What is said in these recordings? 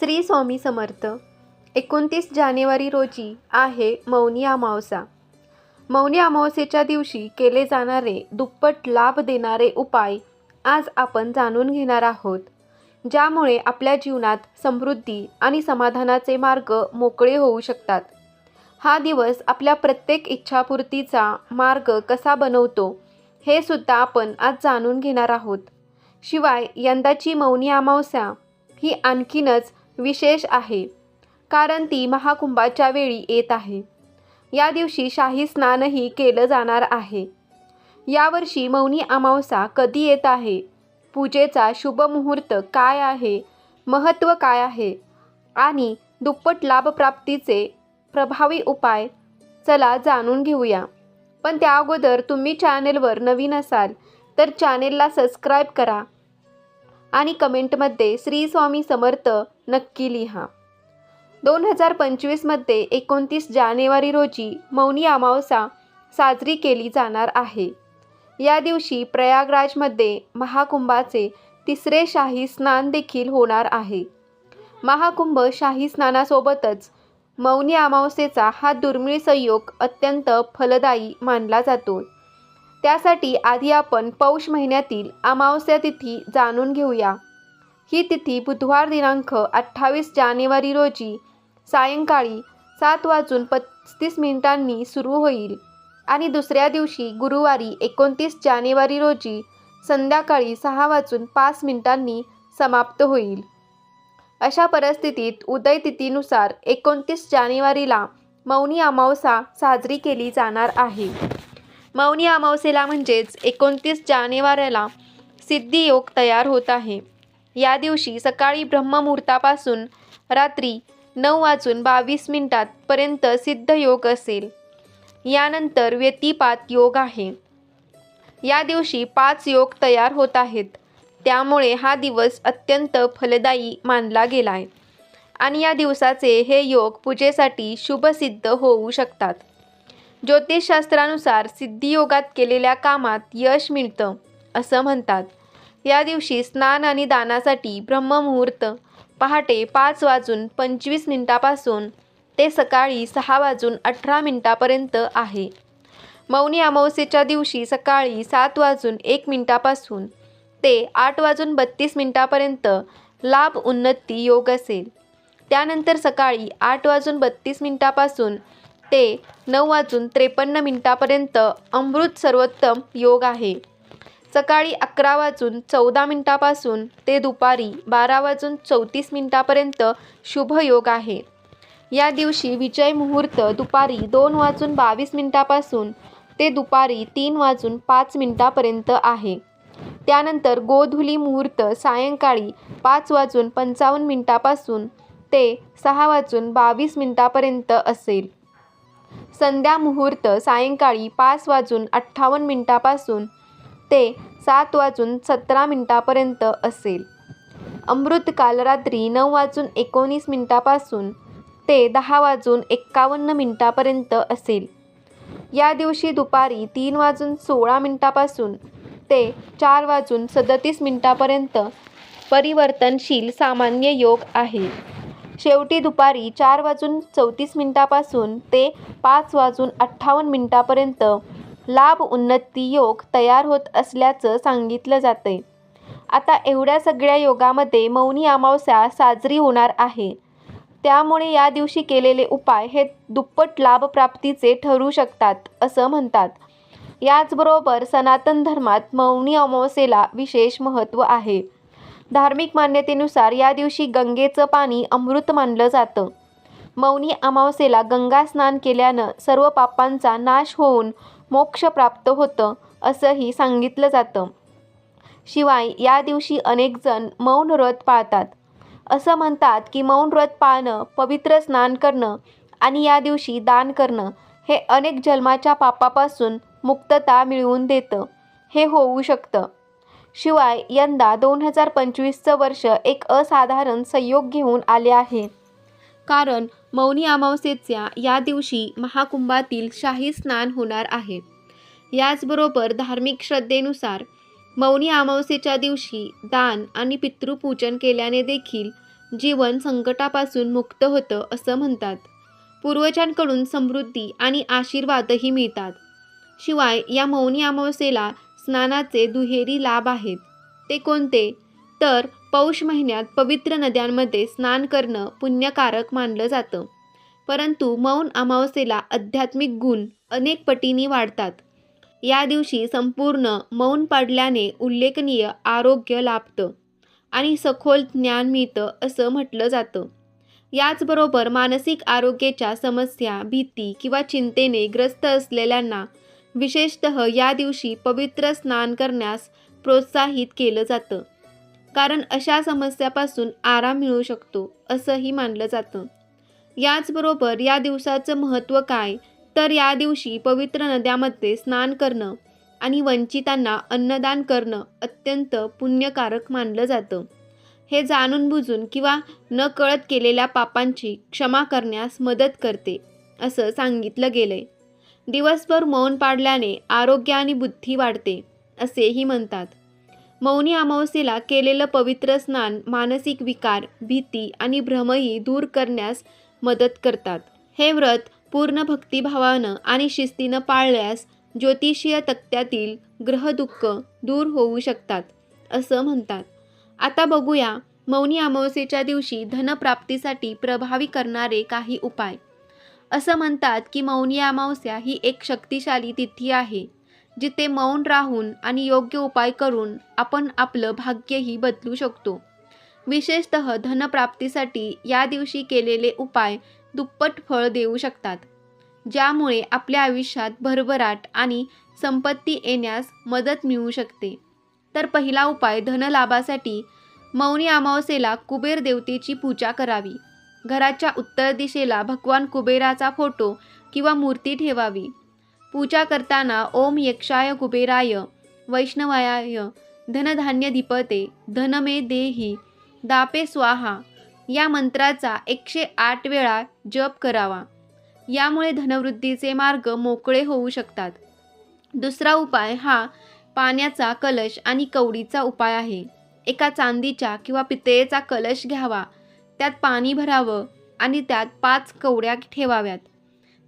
श्री स्वामी समर्थ. एकोणतीस जानेवारी रोजी आहे मौनी अमावसा मौनी अमावस्येच्या दिवशी केले जाणारे दुप्पट लाभ देणारे उपाय आज आपण जाणून घेणार आहोत. ज्यामुळे आपल्या जीवनात समृद्धी आणि समाधानाचे मार्ग मोकळे होऊ शकतात. हा दिवस आपल्या प्रत्येक इच्छापूर्तीचा मार्ग कसा बनवतो हे सुद्धा आपण आज जाणून घेणार आहोत. शिवाय यंदाची मौनी अमावस्या ही आणखीनच विशेष आहे. कारण ती महाकुंभाच्या वेळी येत आहे. या दिवशी शाही स्नानही केलं जाणार आहे. यावर्षी मौनी अमावसा कधी येत आहे? पूजेचा शुभ मुहूर्त काय आहे? महत्त्व काय आहे? आणि दुप्पट लाभप्राप्तीचे प्रभावी उपाय चला जाणून घेऊया. पण त्या अगोदर तुम्ही चॅनेलवर नवीन असाल तर चॅनेलला सबस्क्राईब करा. आणि कमेंटमध्ये श्री स्वामी समर्थ नक्की लिहा. दोन हजार पंचवीसमध्ये एकोणतीस जानेवारी रोजी मौनी अमावसा साजरी केली जाणार आहे. या दिवशी प्रयागराजमध्ये महाकुंभाचे तिसरे शाही स्नान देखील होणार आहे. महाकुंभ शाही स्नानासोबतच मौनी अमावस्येचा हा दुर्मिळ संयोग अत्यंत फलदायी मानला जातो. त्यासाठी आधी आपण पौष महिन्यातील अमावस्या तिथी जाणून घेऊया. ही तिथी बुधवार दिनांक अठ्ठावीस जानेवारी रोजी सायंकाळी सात वाजून पस्तीस मिनिटांनी सुरू होईल आणि दुसऱ्या दिवशी गुरुवारी एकोणतीस जानेवारी रोजी संध्याकाळी सहा वाजून पाच मिनिटांनी समाप्त होईल. अशा परिस्थितीत उदय तिथीनुसार एकोणतीस जानेवारीला मौनी अमावसा साजरी केली जाणार आहे. मौनी अमावस्येला म्हणजेच एकोणतीस जानेवारीला सिद्धियोग तयार होत आहे. या दिवशी सकाळी ब्रह्ममुहूर्तापासून रात्री नऊ वाजून बावीस मिनिटांपर्यंत सिद्धयोग असेल. यानंतर व्यतिपात योग आहे. या दिवशी पाच योग तयार होत आहेत. त्यामुळे हा दिवस अत्यंत फलदायी मानला गेला आहे आणि या दिवसाचे हे योग पूजेसाठी शुभसिद्ध होऊ शकतात. ज्योतिषशास्त्रानुसार सिद्धियोगात केलेल्या कामात यश मिळतं असं म्हणतात. या दिवशी स्नान आणि दानासाठी ब्रह्ममुहूर्त पहाटे पाच वाजून पंचवीस मिनिटापासून ते सकाळी सहा वाजून अठरा मिनिटापर्यंत आहे. मौनी अमावस्येच्या दिवशी सकाळी सात वाजून एक मिनिटापासून ते आठ वाजून बत्तीस मिनिटापर्यंत लाभ उन्नती योग असेल. त्यानंतर सकाळी आठ वाजून बत्तीस मिनिटापासून ते नऊ वाजून त्रेपन्न मिनटापर्यंत अमृत सर्वोत्तम योग आहे. सकाळी अकरा वाजून चौदा मिनटापासून ते दुपारी बारा वाजून चौतीस मिनटापर्यंत शुभ योग आहे. या दिवशी विजय मुहूर्त दुपारी दोन वाजून बावीस मिनटापासून ते दुपारी तीन वाजून पाच मिनटापर्यंत आहे. त्यानंतर गोधुली मुहूर्त सायंकाळी पाच वाजून पंचावन्न मिनटापासून ते सहा वाजून बावीस मिनटापर्यंत असेल. संध्या मुहूर्त सायंकाळी पाच वाजून अठ्ठावन्न मिनिटापासून ते सात वाजून सतरा मिनिटापर्यंत असेल. अमृतकाल रात्री नऊ वाजून एकोणीस मिनिटापासून ते दहा वाजून एक्कावन्न मिनिटापर्यंत असेल. या दिवशी दुपारी तीन वाजून सोळा मिनिटापासून ते चार वाजून सदतीस मिनिटापर्यंत परिवर्तनशील सामान्य योग आहे. शेवटी दुपारी चार वाजून चौतीस मिनिटापासून ते पाच वाजून अठ्ठावन्न मिनिटापर्यंत लाभ उन्नती योग तयार होत असल्याचं सांगितलं जाते आता एवढ्या सगळ्या योगामध्ये मौनी अमावस्या साजरी होणार आहे. त्यामुळे या दिवशी केलेले उपाय हे दुप्पट लाभप्राप्तीचे ठरू शकतात असं म्हणतात. याचबरोबर सनातन धर्मात मौनी अमावस्येला विशेष महत्त्व आहे. धार्मिक मान्यतेनुसार या दिवशी गंगेचं पाणी अमृत मानलं जातं. मौनी अमावस्येला गंगा स्नान केल्यानं सर्व पापांचा नाश होऊन मोक्ष प्राप्त होतं असंही सांगितलं जातं. शिवाय या दिवशी अनेकजण मौन व्रत पाळतात. असं म्हणतात की मौन व्रत पाळणं पवित्र स्नान करणं आणि या दिवशी दान करणं हे अनेक जन्माच्या पापापासून मुक्तता मिळवून देतं हे होऊ शकतं. शिवाय यंदा दोन हजार पंचवीसचं वर्ष एक असाधारण संयोग घेऊन आले आहे. कारण मौनी अमावस्येच्या या दिवशी महाकुंभातील शाही स्नान होणार आहे. याचबरोबर धार्मिक श्रद्धेनुसार मौनी अमावस्येच्या दिवशी दान आणि पितृपूजन केल्याने देखील जीवन संकटापासून मुक्त होतं असं म्हणतात. पूर्वजांकडून समृद्धी आणि आशीर्वादही मिळतात. शिवाय या मौनी अमावस्येला स्नानाचे दुहेरी लाभ आहेत. ते कोणते? तर पौष महिन्यात पवित्र नद्यांमध्ये स्नान करणं पुण्यकारक मानलं जातं. परंतु मौन अमावस्येला आध्यात्मिक गुण अनेक पटींनी वाढतात. या दिवशी संपूर्ण मौन पाडल्याने उल्लेखनीय आरोग्य लाभतं आणि सखोल ज्ञान मिळतं असं म्हटलं जातं. याचबरोबर मानसिक आरोग्याच्या समस्या भीती किंवा चिंतेने ग्रस्त असलेल्यांना विशेषतः या दिवशी पवित्र स्नान करण्यास प्रोत्साहित केलं जातं. कारण अशा समस्यापासून आराम मिळू शकतो असंही मानलं जातं. याचबरोबर या दिवसाचं महत्त्व काय? तर या दिवशी पवित्र नद्यामध्ये स्नान करणं आणि वंचितांना अन्नदान करणं अत्यंत पुण्यकारक मानलं जातं. हे जाणून बुजून किंवा न कळत केलेल्या पापांची क्षमा करण्यास मदत करते असं सांगितलं गेलं आहे दिवसभर मौन पाडल्याने आरोग्य आणि बुद्धी वाढते असेही म्हणतात. मौनी अमावस्येला केलेलं पवित्र स्नान मानसिक विकार भीती आणि भ्रमही दूर करण्यास मदत करतात. हे व्रत पूर्ण भक्तिभावानं आणि शिस्तीनं पाळल्यास ज्योतिषीय तक्त्यातील ग्रहदुःख दूर होऊ शकतात असं म्हणतात. आता बघूया मौनी अमावस्येच्या दिवशी धनप्राप्तीसाठी प्रभावी करणारे काही उपाय. असं म्हणतात की मौनी अमावस्या ही एक शक्तिशाली तिथी आहे जिथे मौन राहून आणि योग्य उपाय करून आपण आपलं भाग्यही बदलू शकतो. विशेषतः धनप्राप्तीसाठी या दिवशी केलेले उपाय दुप्पट फळ देऊ शकतात ज्यामुळे आपल्या आयुष्यात भरभराट आणि संपत्ती येण्यास मदत मिळू शकते. तर पहिला उपाय धनलाभासाठी मौनी अमावस्येला कुबेर देवतेची पूजा करावी. घराच्या उत्तर दिशेला भगवान कुबेराचा फोटो किंवा मूर्ती ठेवावी. पूजा करताना ओम यक्षाय कुबेराय वैष्णवाय धनधान्य दीपते धनमे देही दापे स्वाहा या मंत्राचा एकशे आठ वेळा जप करावा. यामुळे धनवृद्धीचे मार्ग मोकळे होऊ शकतात. दुसरा उपाय हा पाण्याचा कलश आणि कवडीचा उपाय आहे. एका चांदीच्या किंवा पितळेचा कलश घ्यावा. त्यात पाणी भरावं आणि त्यात पाच कवड्या ठेवाव्यात.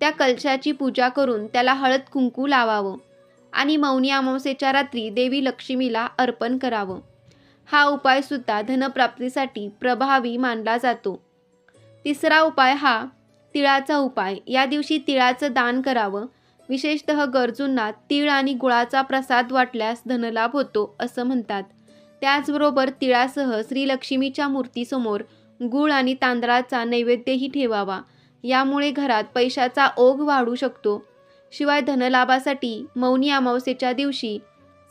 त्या कलशाची पूजा करून त्याला हळद कुंकू लावावं आणि मौनी अमावस्येच्या रात्री देवी लक्ष्मीला अर्पण करावं. हा उपायसुद्धा धनप्राप्तीसाठी प्रभावी मानला जातो. तिसरा उपाय हा तिळाचा उपाय. या दिवशी तिळाचं दान करावं. विशेषतः गरजूंना तीळ आणि गुळाचा प्रसाद वाटल्यास धनलाभ होतो असं म्हणतात. त्याचबरोबर तिळासह श्रीलक्ष्मीच्या मूर्तीसमोर गुळ आणि तांदळाचा नैवेद्यही ठेवावा. यामुळे घरात पैशाचा ओघ वाढू शकतो. शिवाय धनलाभासाठी मौनी अमावस्येच्या दिवशी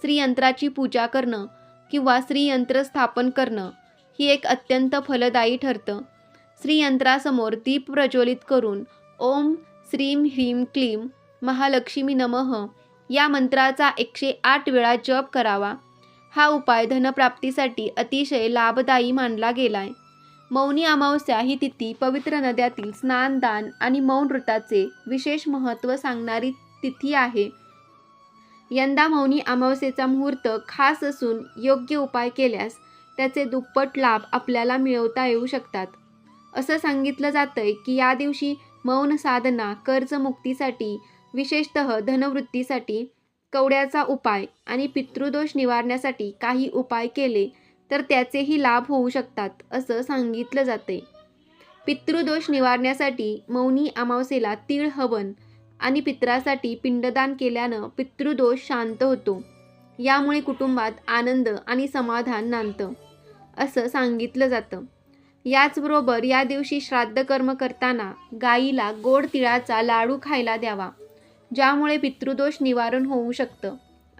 श्रीयंत्राची पूजा करणं किंवा श्रीयंत्र स्थापन करणं ही एक अत्यंत फलदायी ठरतं. श्रीयंत्रासमोर दीप प्रज्वलित करून ओम श्रीम ह्रीम क्लीम महालक्ष्मी नमः या मंत्राचा एकशे आठ वेळा जप करावा. हा उपाय धनप्राप्तीसाठी अतिशय लाभदायी मानला गेलाय. मौनी अमावस्या ही तिथी पवित्र नद्यातील स्नानदान आणि मौन व्रताचे विशेष महत्त्व सांगणारी तिथी आहे. यंदा मौनी अमावस्येचा मुहूर्त खास असून योग्य उपाय केल्यास त्याचे दुप्पट लाभ आपल्याला मिळवता येऊ शकतात. असं सांगितलं जातंय की या दिवशी मौन साधना कर्जमुक्तीसाठी विशेषतः धनवृत्तीसाठी कवड्याचा उपाय आणि पितृदोष निवारण्यासाठी काही उपाय केले तर त्याचेही लाभ होऊ शकतात असं सांगितलं जाते पितृदोष निवारण्यासाठी मौनी अमावस्येला तीळ हवन आणि पित्रासाठी पिंडदान केल्यानं पितृदोष शांत होतो. यामुळे कुटुंबात आनंद आणि समाधान नांदतं असं सांगितलं जातं. याचबरोबर या दिवशी श्राद्ध कर्म करताना गाईला गोड तिळाचा लाडू खायला द्यावा ज्यामुळे पितृदोष निवारण होऊ शकतं.